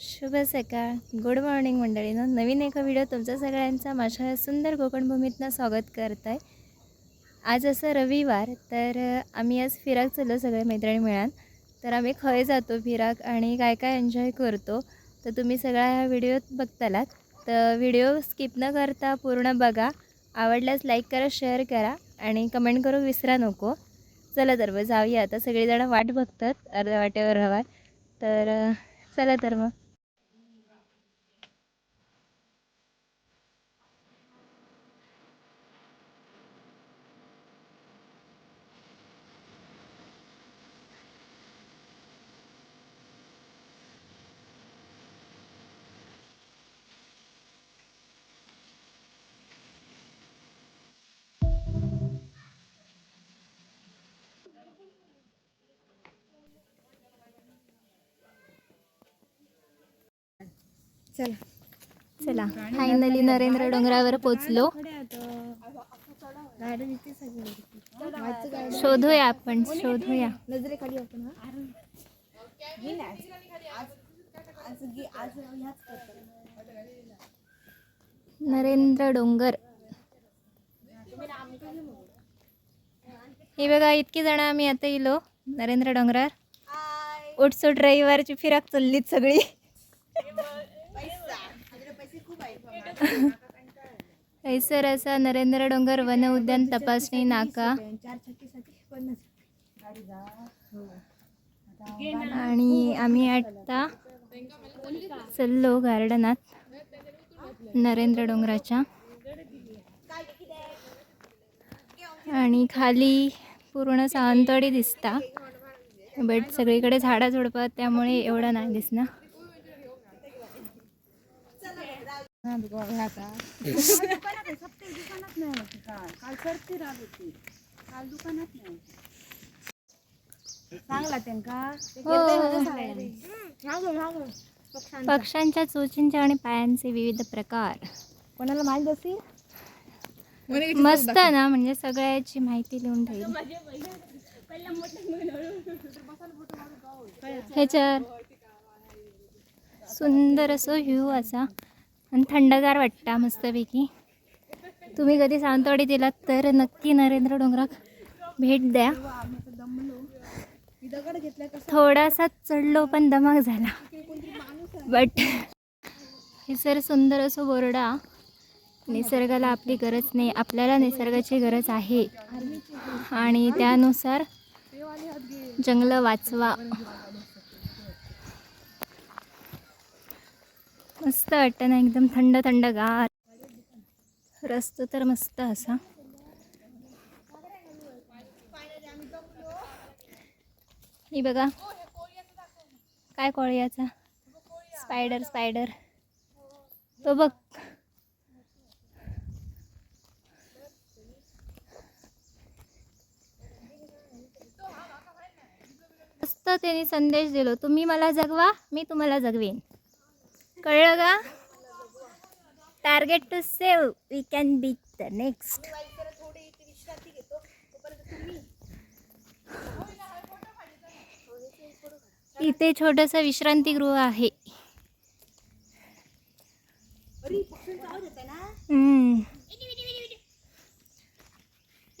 शुभ सकाळ. Good morning मंडळीनं नवीन एका व्हिडिओ तुमचा सगळ्यांचा माझ्या या सुंदर कोकणभूमीतनं स्वागत करत आहे आज असं रविवार तर आम्ही आज फिराक चाललो सगळे मैत्रिणी मिळान. तर आम्ही खय जातो फिराक आणि काय काय एन्जॉय करतो तर तुम्ही सगळा ह्या व्हिडिओत बघतालात. तर व्हिडिओ स्किप न करता पूर्ण बघा. आवडल्यास लाईक करा शेअर करा आणि कमेंट करू विसरा नको. चला तर मग जाऊया. आता सगळीजणं वाट बघतात अर्ध्या वाटेवर हवा. तर चला तर मग. चला. चला. फायनली नरेंद्र डोंगरावर पोचलो शोधूया आपण शोधूया. नजरेखाली आपण. नरेंद्र डोंगर. हे बघा इतकी जण आम्ही आता इलो. नरेंद्र डोंगरावर. उठसूट रविवारची फिराक चाललीत सगळी. ऐसर असा नरेंद्र डोंगर वन उद्यान तपासणी नाका. आणि आम्ही आता चल्लो गार्डनात नरेंद्र डोंगराच्या. आणि खाली पूर्ण सावंतवाडी दिसता बट सगळीकडे झाडा झुडपं त्यामुळे एवढं नाही दिसणार. चांगला त्यांका हो. पक्ष्यांच्या चोचींच्या आणि पायांचे विविध प्रकार. कोणाला माहीत असेल मस्त ना म्हणजे सगळ्याची माहिती लिहून ठेवली ह्याच्यावर सुंदर असो व्ह्यू असा. आणि थंडगार वाटता मस्तपैकी. तुम्ही कधी सावंतवाडी दिलात तर नक्की नरेंद्र डोंगराक भेट द्या. थोडासा चढलो पण दमाग झाला. बट हे सर सुंदर असो बोर्डा निसर्गाला आपली गरज नाही आपल्याला निसर्गाची गरज आहे. आणि त्यानुसार जंगलं वाचवा. मस्त वाटतं ना एकदम थंड थंड गार. रस्तो तर मस्त असा. ही बघा. काय कोळयाचा? स्पायडर स्पायडर तो बघ. मस्त त्यांनी संदेश दिलो. तुम्ही मला जगवा मी तुम्हाला जगवेन. कळलं का? Target to save we can be the next इथे छोटंसं विश्रांतीगृह आहे.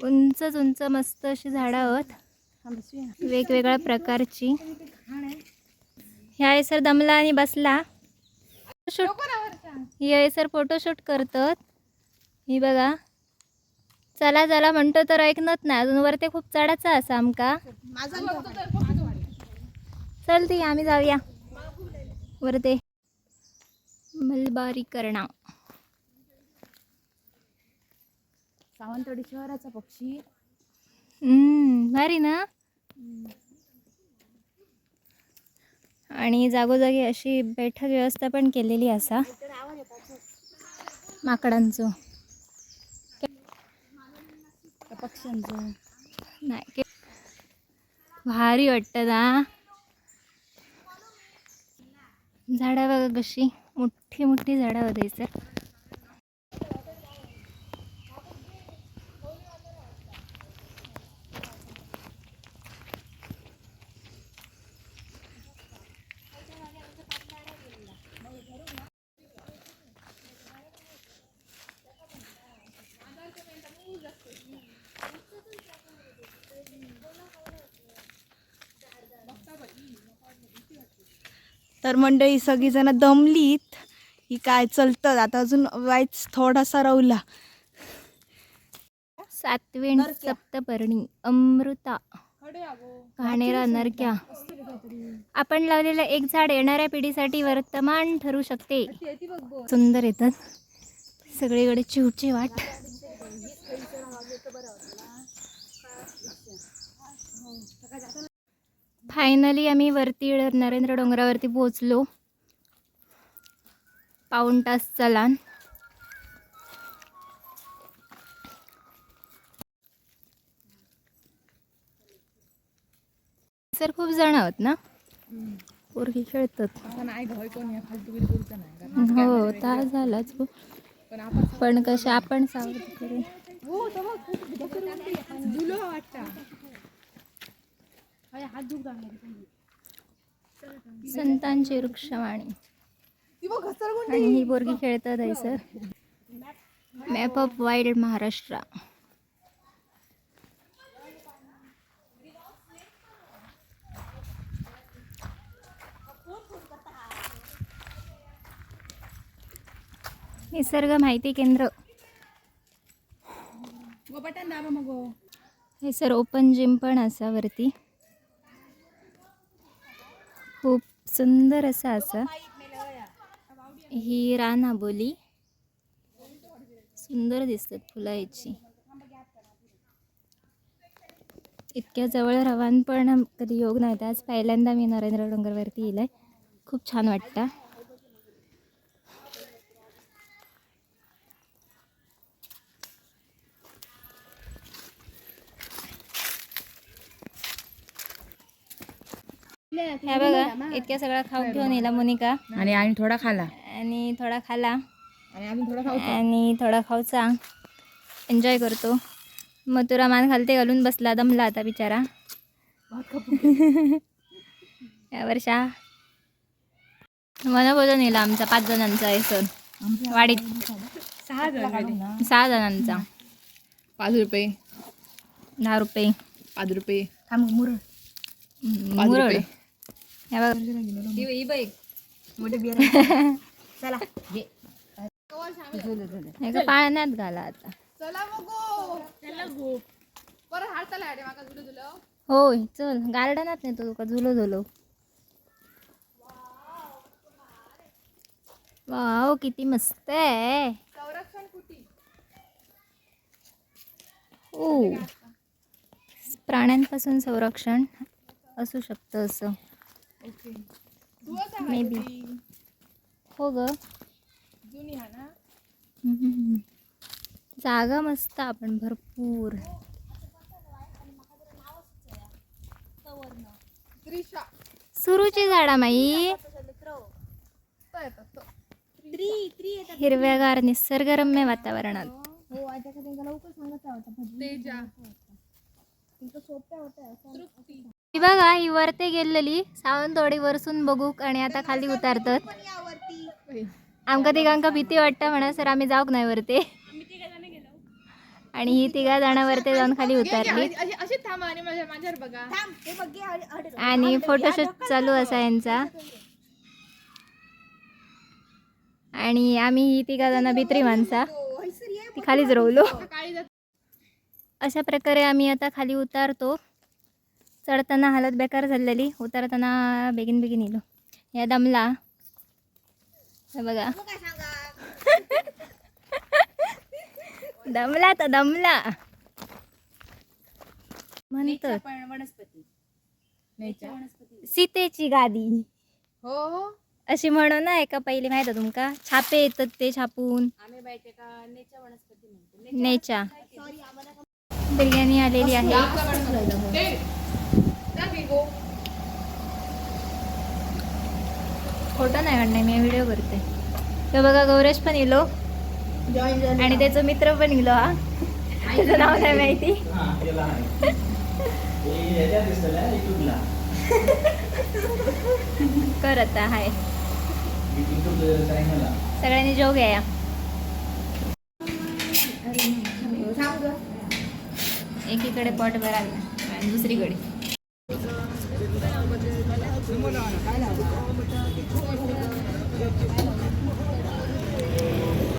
उंच उंचच उंच मस्त अशी झाडं आहोत. वेगवेगळ्या प्रकारची. ह्या सर दमला आणि बसला. शूट हे सर फोटोशूट करतात. ही बघा. चला चला म्हणतो तर ऐकणत नाही. अजून वरती खूप चढाचा असा आमका. चल ती आम्ही जाऊया. वरते. मलबारी करणा सावंतवाडी शहराचा पक्षी. हम्म, भारी ना? आणि जागोजागी अशी बैठक व्यवस्था पण केलेली असा. माकडांचं. पक्ष्यांचं? नाही भारी वाटतं ना झाडं बघा कशी मोठी मोठी झाडं होते सर. तर मंडळी सगळीजण दमलीत. ही काय चलतं? आता अजून वाईच थोडासा रवला. सातवेण सप्तपर्णी. अमृता. घाणेरा नरक्या. आपण लावलेलं एक झाड येणाऱ्या पिढीसाठी वर्तमान ठरू शकते. सुंदर येतात. सगळीकडे चिवची वाट. फायनली आम्ही वरती नरेंद्र डोंगरावरती पोहोचलो. पाऊण तास चलान सर खूप जण आहोत ना? पोरगी खेळतात. हो तास झालाच हो. पण कसे आपण सावध करू संतांची वृक्षवाणी. आणि ही पोरगी खेळतात आहे sir. Map of wild Maharashtra निसर्ग माहिती केंद्र. हे सर ओपन जिम पण असा वरती खूप सुंदर असं असं. ही रान आबोली सुंदर दिसतात फुलं याची. इतक्या जवळ रवान पण कधी योग नव्हता आज पहिल्यांदा मी नरेंद्र डोंगरवरती येईल खूप छान वाटतं. ह्या बघा इतक्या सगळा खाऊन घेऊन येला मोनिका. आणि आम्ही थोडा खाला. आणि थोडा खाला. आणि आम्ही थोडा खाऊ आणि थोडा खाऊचा. एन्जॉय करतो. मथुरा मान खालते घालून बसला दमला आता बिचारा. या वर्षा. मनभोजन नेला आमचा पाच जणांचा आहे सण. वाडीत. सहा जण सहा जणांचा. पाच रुपये. दहा रुपये. पाच रुपये. थांब मुरड ही बाईक मोठे बियर चला घे हे का पाळण्यात घाला आता. होय चल. गार्डनात नेतो तुका झुलो झुलो. वाव किती मस्त आहे. ओ. प्राण्यांपासून संरक्षण असू शकतं असं. हो ग हम्म. जागा मस्त आपण भरपूर. सुरूची झाडा माई. हिरव्यागार निसर्गरम्य वातावरणात. हो ही बघा ही वरते गेलेली सावंतवाडी वरसून बघू आणि आता खाली उतारतात. आमका तिघांका भीती वाटतं म्हणा सर आम्ही जाऊक नाही वरते. आणि ही तिघा जण जाऊन खाली उतरली. आणि फोटोशूट चालू असा यांचा. आणि आम्ही ही तिघा जण भित्री माणसा. ती खालीच रोवलो. अशा प्रकारे आम्ही आता खाली उतारतो. चढताना हालत बेकार झालेली. उतरताना बेगीन बेगीन येलो या दमला. हे बघा. दमला तर दमला. म्हणतो वनस्पती. सीतेची गादी. हो हो. अशी म्हणू ना एका पहिले माहिती तुमका? छापे येतात ते छापून. नेच्या बिर्याणी आलेली आहे. फोटो नाही काढणार मी व्हिडिओ करते. तर बघा गौरेश पण इलो. आणि त्याचा मित्र पण इलो हा. त्याचं नाव नाही माहिती. कर आता हाय. सगळ्यांनी जेव घ्या एकीकडे पॉट भरायला आणि दुसरीकडे. Đúng rồi, cái là cái thuốc